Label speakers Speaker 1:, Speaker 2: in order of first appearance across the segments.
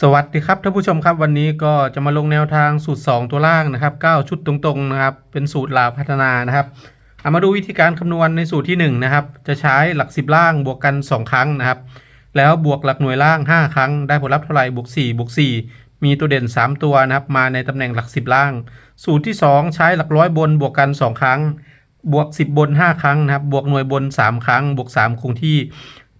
Speaker 1: สวัสดีครับท่านผู้ชมครับวันนี้ก็จะมาลงแนวทางสูตร 2 ตัวล่างนะครับ9ชุดตรงๆนะครับเป็นสูตรลาวพัฒนานะครับเอามาดูวิธีการคำนวณในสูตรที่1นะครับจะใช้หลัก 10 ล่างบวกกัน 2 ครั้งนะครับ แล้วบวกหลักหน่วยล่าง 5 ครั้ง ได้ผลลัพธ์เท่าไหร่บวก4บวก4มีตัวเด่น 3 ตัวนะครับมาในตำแหน่งหลัก 10 ล่าง สูตรที่ 2 ใช้หลักร้อยบนบวกกัน 2 ครั้ง บวก 10 บน 5 ครั้งนะครับบวกหน่วยบน 3 ครั้ง บวก 3 คงที่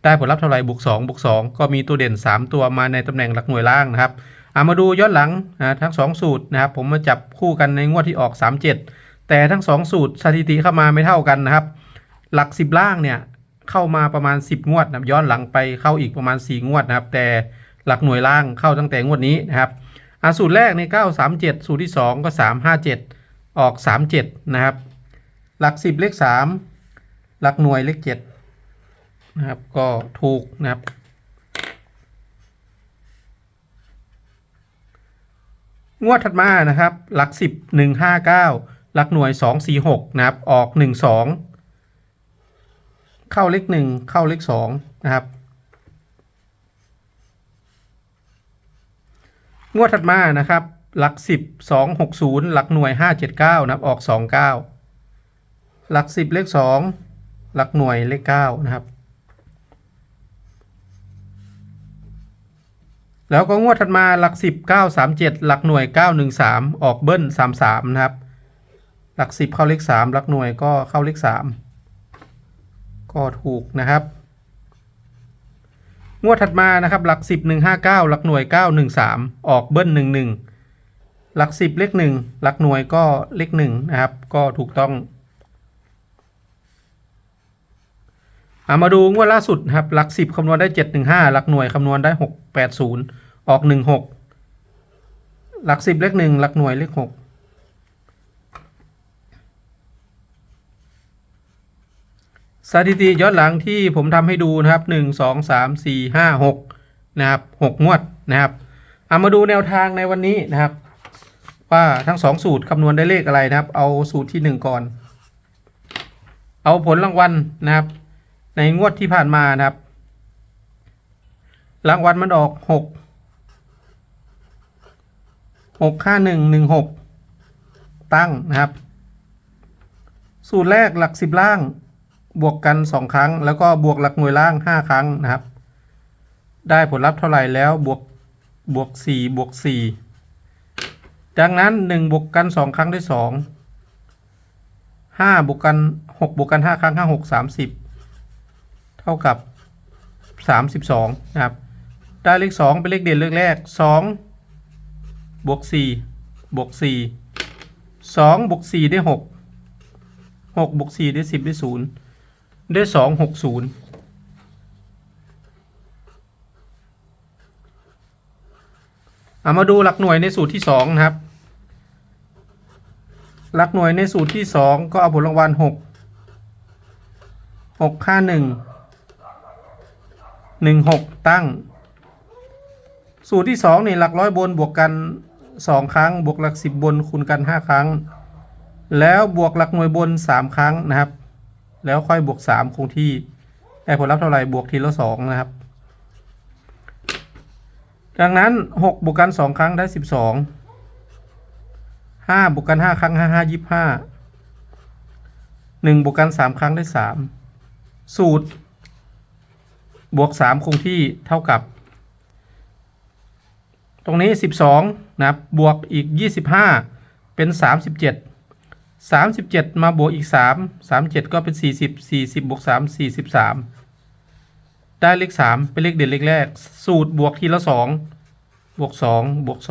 Speaker 1: ได้ผลลัพธ์เท่าไหร่บวก2บวก2ก็มีตัวเด่น 3 ตัวมาในตำแหน่งหลักหน่วยล่างนะครับเอามาดูย้อนหลังนะทั้ง 2 สูตรนะครับ ผมมาจับคู่กันในงวดที่ออก 37 แต่ทั้ง 2 สูตรสถิติเข้ามาไม่เท่ากันนะครับ หลัก 10 ล่างเนี่ยเข้ามาประมาณ 10 งวดนะย้อนหลังไปเข้าอีกประมาณ 4 งวดนะครับ แต่หลักหน่วยล่างเข้าตั้งแต่งวดนี้นะครับอะสูตรแรกใน 937 สูตรที่ 2 ก็ 357 ออก 37 นะครับ หลัก 10 เลข 3 หลักหน่วยเลข 7 นะครับ ก็ถูกนะครับ งวดถัดมานะครับ หลักสิบหนึ่งห้าเก้าหลักหน่วยสองสี่หกนะครับ ออกหนึ่งสองเข้าเลขหนึ่งเข้าเลขสองนะครับงวดถัดมานะครับ หลักสิบสองหกศูนย์หลักหน่วยห้าเจ็ดเก้านะครับ ออกสองเก้าหลักสิบเลขสองหลักหน่วยเลขเก้านะครับ แล้วก็งวดถัดมาหลักสิบเก้าสามเจ็ดหลักหน่วยเก้าหนึ่งสามออกเบิ้ลสามสามนะครับ หลักสิบเข้าเลขสามหลักหน่วยก็เข้าเลขสามก็ถูกนะครับ งวดถัดมานะครับ หลักสิบหนึ่งห้าเก้าหลักหน่วยเก้าหนึ่งสามออกเบิ้ลหนึ่งหนึ่งหลักสิบเลขหนึ่งหลักหน่วยก็เลขหนึ่งนะครับ ก็ถูกต้องเอามาดูงวดล่าสุดครับหลักสิบคำนวณได้เจ็ดหนึ่งห้าหลักหน่วยคำนวณได้หกแปดศูนย์ออกหนึ่งหกหลักสิบเลขหนึ่งหลักหน่วยเลขหกสถิติย้อนหลังที่ผมทำให้ดูนะครับหนึ่งสองสามสี่ห้าหกนะครับหกงวดนะครับเอามาดูแนวทางในวันนี้นะครับ ว่าทั้งสองสูตรคำนวณได้เลขอะไรนะครับ เอาสูตรที่หนึ่งก่อน เอาผลรางวัลนะครับ ในงวดที่ผ่านมานะครับ รางวัลมันออกหกหกห้าหนึ่งหนึ่งหกตั้งนะครับ สูตรแรกหลักสิบล่างบวกกันสองครั้ง แล้วก็บวกหลักหน่วยล่างห้าครั้งนะครับ ได้ผลลัพธ์เท่าไหร่แล้วบวกบวกสี่บวกสี่ดังนั้นหนึ่งบวกกันสองครั้งได้สองห้าบวกกันหกบวกกันห้าครั้งห้าหกสามสิบ เท่ากับสามสิบสองนะครับ ได้เลขสองเป็นเลขเด่นเลขแรกสองบวกสี่บวกสี่สองบวกสี่ได้หกหกบวกสี่ได้สิบได้ศูนย์ได้สองหกศูนย์เอามาดูหลักหน่วยในสูตรที่สองนะครับ หลักหน่วยในสูตรที่สองก็เอาผลรางวัลหกหก หนึ่งหกตั้ง สูตรที่สองนี่หลักร้อยบนบวกกันสองครั้ง บวกหลักสิบบนคูณกันห้าครั้ง แล้วบวกหลักหน่วยบนสามครั้งนะครับ แล้วค่อยบวกสามคงที่ได้ผลลัพธ์เท่าไหร่บวกทีละสองนะครับ ดังนั้นหกบวกกันสองครั้งได้สิบสองห้าบวกกันห้าครั้งห้าห้ายี่ห้าหนึ่งบวกกันสามครั้งได้สามสูตร บวก 3 คงที่เท่ากับ ตรงนี้ 12 นะครับ บวกอีก 25 เป็น 37 37 มาบวกอีก 3 37 ก็เป็น 40 40 บวก 3 43 ได้เลข 3 เป็นเลขเด่นเลขแรก สูตรบวกทีละ 2 บวก 2 บวก 2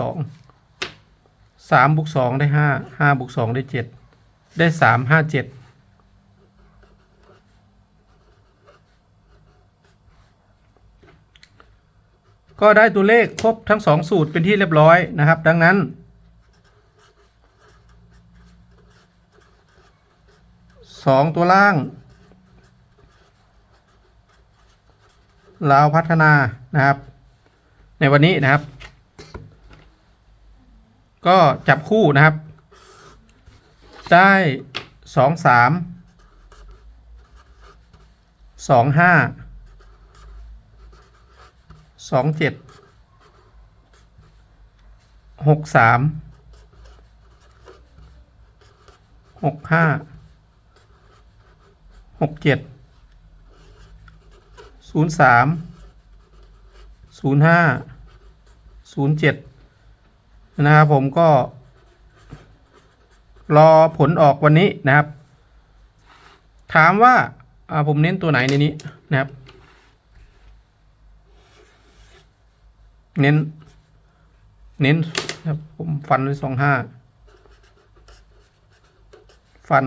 Speaker 1: 3 บวก 2 ได้ 5 5 บวก 2 ได้ 7 ได้ 3 5 7 ก็ได้ตัวเลขครบทั้งสองสูตรเป็นที่เรียบร้อยนะครับ ดังนั้นสองตัวล่างลาวพัฒนานะครับ ในวันนี้นะครับ ก็จับคู่นะครับ ได้สองสามสองห้า สองเจ็ดหกสามหกห้าหกเจ็ดศูนย์สามศูนย์ห้าศูนย์เจ็ดนะครับผมก็ รอผลออกวันนี้นะครับ ถามว่าผมเน้นตัวไหนในนี้นะครับ เน้น เน้นนะครับผมฟันไว้สองห้าฟัน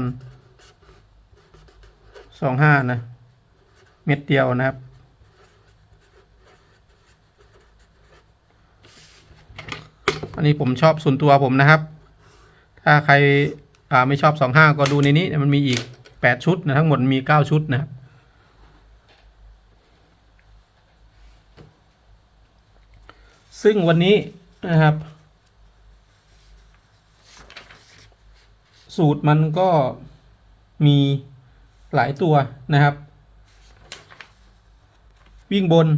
Speaker 1: สองห้านะ เม็ดเดียวนะครับ อันนี้ผมชอบส่วนตัวผมนะครับ ถ้าใครไม่ชอบสองห้าก็ดูในนี้มันมีอีกแปดชุดนะทั้งหมดมีเก้าชุดนะครับ ซึ่งวันนี้นะครับ สูตรมันก็มีหลายตัวนะครับ วิ่งบน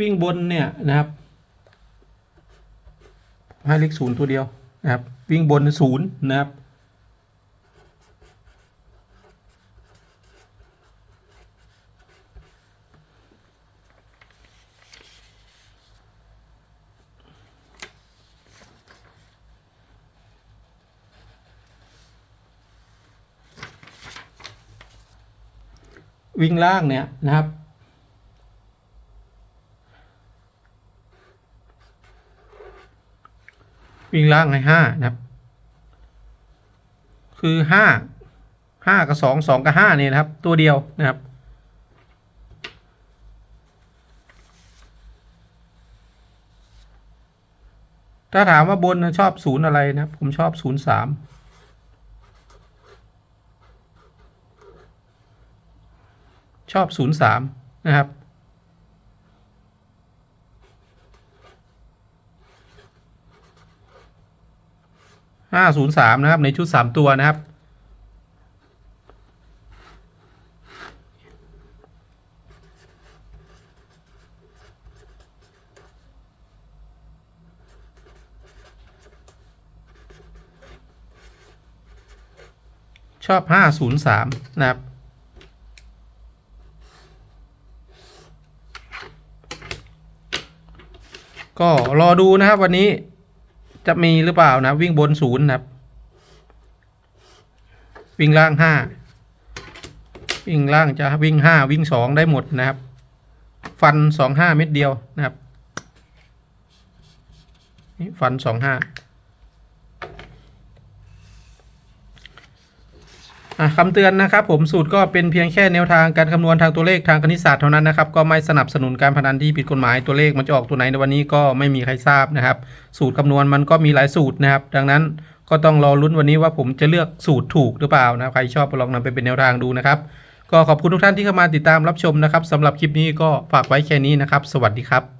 Speaker 1: วิ่งบนเนี่ยนะครับให้เลขศูนย์ตัวเดียวนะครับ วิ่งบนศูนย์นะครับ วิ่งล่างเนี่ยนะครับ วิ่งล่างให้ห้านะครับ คือห้าห้ากับสองสองกับห้าเนี่ยนะครับ ตัวเดียวนะครับถ้าถามว่าบนชอบศูนย์อะไรนะ ผมชอบศูนย์สาม ชอบศูนย์สามนะครับห้าศูนย์สามนะครับ ในชุดสามตัวนะครับ ชอบห้าศูนย์สามนะครับ ก็รอดูนะครับ วันนี้จะมีหรือเปล่านะ วิ่งบนศูนย์นะครับ วิ่งล่างห้าวิ่งล่างจะวิ่งห้าวิ่งสองได้หมดนะครับ ฟันสองห้าเม็ดเดียวนะครับนี่ฟันสองห้าอะ คำเตือนนะครับผมสูตรก็เป็นเพียงแค่แนวทางการคำนวณทางตัวเลขทางคณิตศาสตร์เท่านั้นนะครับก็ไม่สนับสนุนการพนันที่ผิดกฎหมายตัวเลขมันจะออกตัวไหนในวันนี้ก็ไม่มีใครทราบนะครับ สูตรคำนวณมันก็มีหลายสูตรนะครับ ดังนั้นก็ต้องรอลุ้นวันนี้ว่าผมจะเลือกสูตรถูกหรือเปล่านะใครชอบลองนำไปเป็นแนวทางดูนะครับ ก็ขอบคุณทุกท่านที่เข้ามาติดตามรับชมนะครับสำหรับคลิปนี้ก็ฝากไว้แค่นี้นะครับ สวัสดีครับ